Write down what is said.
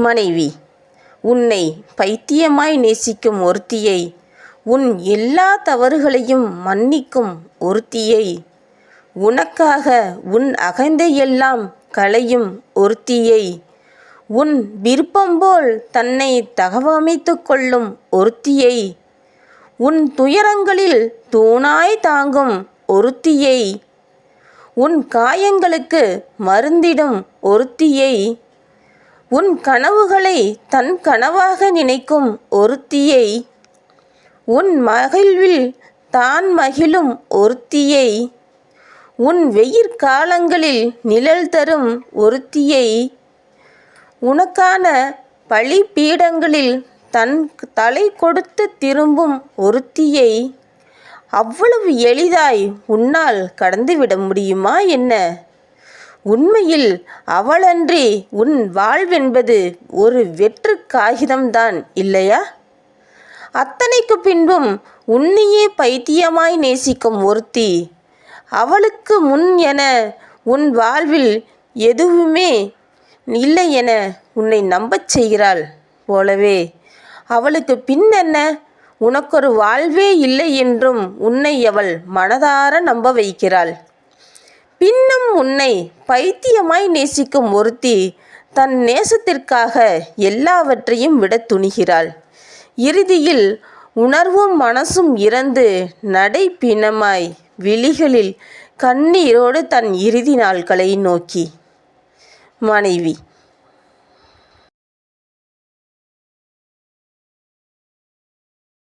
மனைவி உன்னை பைத்தியமாய் நேசிக்கும் ஒருத்தியை உன் எல்லா தவறுகளையும் மன்னிக்கும் ஒருத்தியை உனக்காக உன் அகந்தையெல்லாம் களையும் ஒருத்தியை உன் விருப்பம்போல் தன்னை தகவமைத்து கொள்ளும் ஒருத்தியை உன் துயரங்களில் தூணாய் தாங்கும் ஒருத்தியை உன் காயங்களுக்கு மருந்திடும் ஒருத்தியை உன் கனவுகளை தன் கனவாக நினைக்கும் ஒருத்தியை உன் மகிழ்வில் தான் மகிழும் ஒருத்தியை உன் வெயிற்காலங்களில் நிழல் தரும் ஒருத்தியை உனக்கான பழி பீடங்களில் தன் தலை கொடுத்து திரும்பும் ஒருத்தியை அவ்வளவு எளிதாய் உன்னால் கடந்துவிட முடியுமா என்ன? உண்மையில் அவளன்றி உன் வாழ்வென்பது ஒரு வெற்று காகிதம்தான் இல்லையா? அத்தனைக்கு பின்பும் உன்னையே பைத்தியமாய் நேசிக்கும் ஒருத்தி. அவளுக்கு முன் என உன் வாழ்வில் எதுவுமே இல்லை என உன்னை நம்பச் செய்கிறாள் போலவே. அவளுக்கு பின் என்ன? உனக்கொரு வாழ்வே இல்லை என்றும் உன்னை அவள் மனதார நம்ப வைக்கிறாள். பின் உன்னை பைத்தியமாய் நேசிக்கும் ஒருத்தி தன் நேசத்திற்காக எல்லாவற்றையும் விட துணிகிறாள். இறுதியில் உணர்வும் மனசும் இறந்து நடை பிணமாய் விழிகளில் கண்ணீரோடு தன் இறுதி நாட்களை நோக்கி. மனைவி